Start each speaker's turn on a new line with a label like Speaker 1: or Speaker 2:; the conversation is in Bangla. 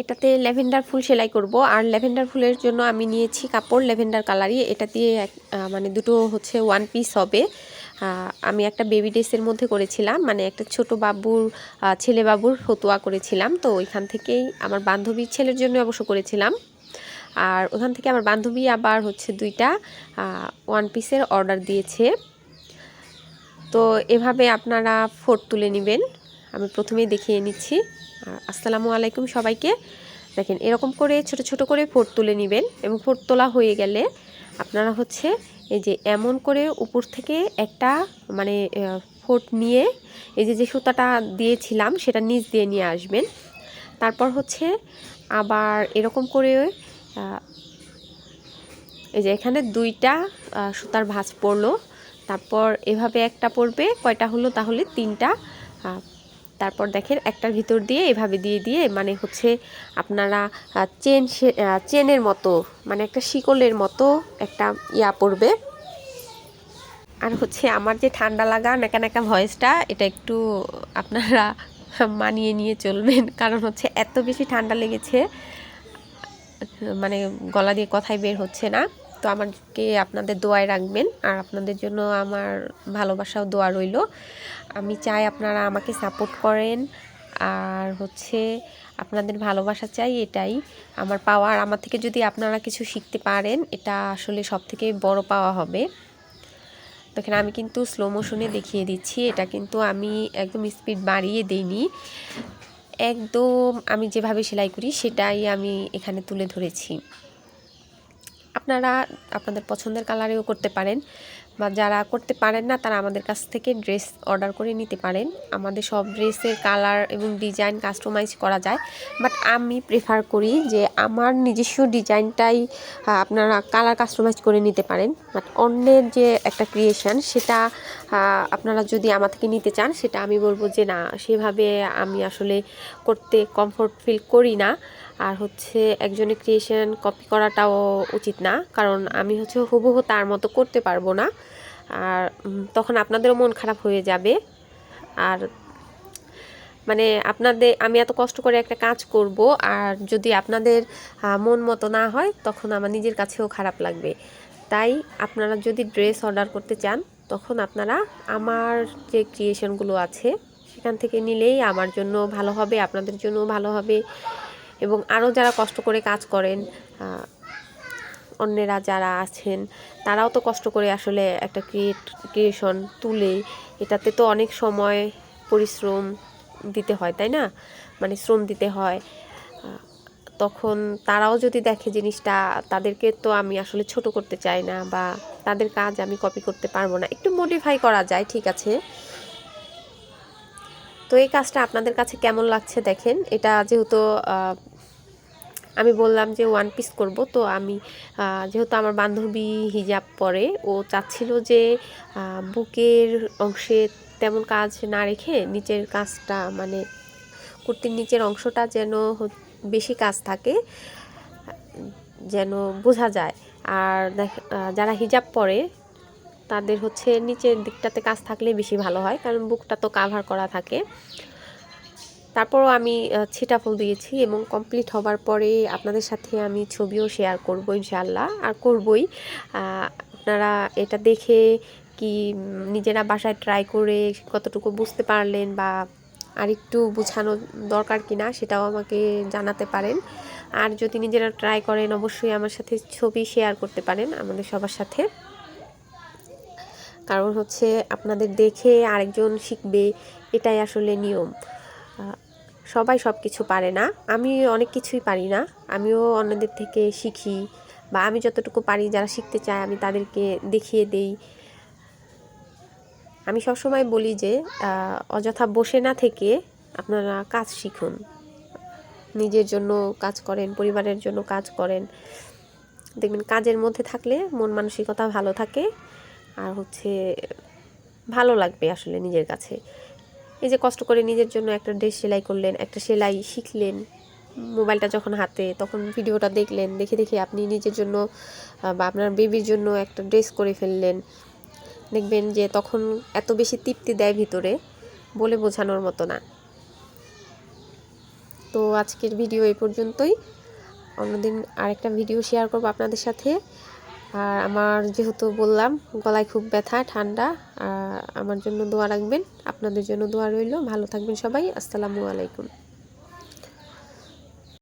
Speaker 1: এটাতে ল্যাভেন্ডার ফুল সেলাই করব। আর ল্যাভেন্ডার ফুলের জন্য আমি নিয়েছি কাপড়, ল্যাভেন্ডার কালারই। এটা দিয়ে মানে দুটো হচ্ছে ওয়ান পিস হবে। আমি একটা বেবি ড্রেসের মধ্যে করেছিলাম। মানে একটা ছোট বাবুর ছেলে বাবুর ফতুয়া করেছিলাম। তো ওইখান থেকেই আমার বান্ধবীর ছেলের জন্য অবশ্য করেছিলাম। আর ওখান থেকে আমার বান্ধবী আবার হচ্ছে দুইটা ওয়ান পিসের অর্ডার দিয়েছে। তো এভাবে আপনারা ফোট তুলে নেবেন। আমি প্রথমেই দেখিয়ে নিচ্ছি। আসসালামু আলাইকুম সবাইকে। দেখেন, এরকম করে ছোট ছোট করে ফোট তুলে নেবেন এবং ফোট তোলা হয়ে গেলে আপনারা হচ্ছে এই যে এমন করে উপর থেকে একটা মানে ফোট নিয়ে এই যে যে সুতাটা দিয়েছিলাম সেটা নিচ দিয়ে নিয়ে আসবেন। তারপর হচ্ছে আবার এরকম করে এই যে এখানে দুইটা সুতার ভাঁজ পড়ল। তারপর এভাবে একটা পড়বে, কয়টা হলো তাহলে তিনটা তারপর দেখেন একটার ভিতর দিয়ে এভাবে দিয়ে দিয়ে মানে হচ্ছে আপনারা চেন চেনের মতো মানে একটা শিকলের মতো একটা ইয়া পড়বে আর হচ্ছে আমার যে ঠান্ডা লাগা নাকা নাকা ভয়েসটা, এটা একটু আপনারা মানিয়ে নিয়ে চলবেন, কারণ হচ্ছে এত বেশি ঠান্ডা লেগেছে মানে গলা দিয়ে কথাই বের হচ্ছে না। তো আমাকে আপনাদের দোয়ায় রাখবেন আর আপনাদের জন্য আমার ভালোবাসাও দোয়া রইল। আমি চাই আপনারা আমাকে সাপোর্ট করেন আর হচ্ছে আপনাদের ভালোবাসা চাই এটাই। আমার পাওয়া আর আমার থেকে যদি আপনারা কিছু শিখতে পারেন, এটা আসলে সব থেকে বড় পাওয়া হবে। দেখেন, আমি কিন্তু স্লো মোশনে দেখিয়ে দিচ্ছি। এটা কিন্তু আমি একদম স্পিড বাড়িয়ে দিইনি। একদম আমি যেভাবে সেলাই করি, সেটাই আমি এখানে তুলে ধরেছি। আপনারা আপনাদের পছন্দের কালারেও করতে পারেন বা যারা করতে পারেন না, তারা আমাদের কাছ থেকে ড্রেস অর্ডার করে নিতে পারেন। আমাদের সব ড্রেসের কালার এবং ডিজাইন কাস্টমাইজ করা যায়, বাট আমি প্রেফার করি যে আমার নিজস্ব ডিজাইনটাই আপনারা কালার কাস্টমাইজ করে নিতে পারেন। বাট অন্যের যে একটা ক্রিয়েশন সেটা আপনারা যদি আমার থেকে নিতে চান, সেটা আমি বলব যে না, সেভাবে আমি আসলে করতে কমফোর্ট ফিল করি না। আর হচ্ছে একজনের ক্রিয়েশন কপি করাটাও উচিত না, কারণ আমি হচ্ছে হুবহু তার মতো করতে পারব না। আর তখন আপনাদেরও মন খারাপ হয়ে যাবে। আর মানে আপনাদের, আমি এত কষ্ট করে একটা কাজ করব, আর যদি আপনাদের মন মতো না হয়, তখন আমার নিজের কাছেও খারাপ লাগবে। তাই আপনারা যদি ড্রেস অর্ডার করতে চান, তখন আপনারা আমার যে ক্রিয়েশনগুলো আছে, সেখান থেকে নিলেই আমার জন্য ভালো হবে, আপনাদের জন্য ভালো হবে। এবং আরও যারা কষ্ট করে কাজ করেন অন্যেরা যারা আছেন, তারাও তো কষ্ট করে আসলে একটা ক্রিয়েট ক্রিয়েশন তুলে। এটাতে তো অনেক সময় পরিশ্রম দিতে হয়, তাই না? মানে শ্রম দিতে হয়। তখন তারাও যদি দেখে জিনিসটা, তাদেরকে তো আমি আসলে ছোট করতে চাই না বা তাদের কাজ আমি কপি করতে পারব না। একটু মডিফাই করা যায়, ঠিক আছে? তো এই কাজটা আপনাদের কাছে কেমন লাগছে দেখেন? এটা যেহেতু আমি বললাম যে ওয়ান পিস করব, তো আমি যেহেতু আমার বান্ধবী হিজাব পরে, ও চাচ্ছিল যে বুকের অংশে তেমন কাজ না রেখে নিচের কাজটা মানে কুর্তির নিচের অংশটা যেন বেশি কাজ থাকে, যেন বোঝা যায়। আর যারা হিজাব পরে তাদের হচ্ছে নিচের দিকটাতে কাজ থাকলে বেশি ভালো হয়, কারণ বুকটা তো কাভার করা থাকে। তারপরও আমি ছিটা ফুল দিয়েছি এবং কমপ্লিট হবার পরে আপনাদের সাথে আমি ছবিও শেয়ার করব ইনশাল্লাহ আর করবই আপনারা এটা দেখে কি নিজেরা বাসায় ট্রাই করে কতটুকু বুঝতে পারলেন বা আরেকটু বোঝানো দরকার কি না সেটাও আমাকে জানাতে পারেন। আর যদি নিজেরা ট্রাই করেন, অবশ্যই আমার সাথে ছবি শেয়ার করতে পারেন আমাদের সবার সাথে। কারণ হচ্ছে আপনাদের দেখে আরেকজন শিখবে, এটাই আসলে নিয়ম। সবাই সব কিছু পারে না। আমি অনেক কিছুই পারি না। আমিও অন্যদের থেকে শিখি বা আমি যতটুকু পারি যারা শিখতে চায় আমি তাদেরকে দেখিয়ে দেই। আমি সবসময় বলি যে অযথা বসে না থেকে আপনারা কাজ শিখুন। নিজের জন্য কাজ করেন, পরিবারের জন্য কাজ করেন। দেখবেন কাজের মধ্যে থাকলে মন মানসিকতা ভালো থাকে। আর হচ্ছে ভালো লাগবে আসলে নিজের কাছে। এই যে কষ্ট করে নিজের জন্য একটা ড্রেস সেলাই করলেন, একটা সেলাই শিখলেন, মোবাইলটা যখন হাতে, তখন ভিডিওটা দেখলেন, দেখে দেখে আপনি নিজের জন্য বা আপনার বেবির জন্য একটা ড্রেস করে ফেললেন। দেখবেন যে তখন এত বেশি তৃপ্তি দেয় ভিতরে বলে বোঝানোর মতো না। তো আজকের ভিডিও এই পর্যন্তই। অন্যদিন আরেকটা ভিডিও শেয়ার করব আপনাদের সাথে। আর আমার যেহেতু বললাম, গলায় খুব ব্যথা, ঠান্ডা, আর আমার জন্য দোয়া রাখবেন। আপনাদের জন্য দোয়া রইল। ভালো থাকবেন সবাই। আসসালামু আলাইকুম।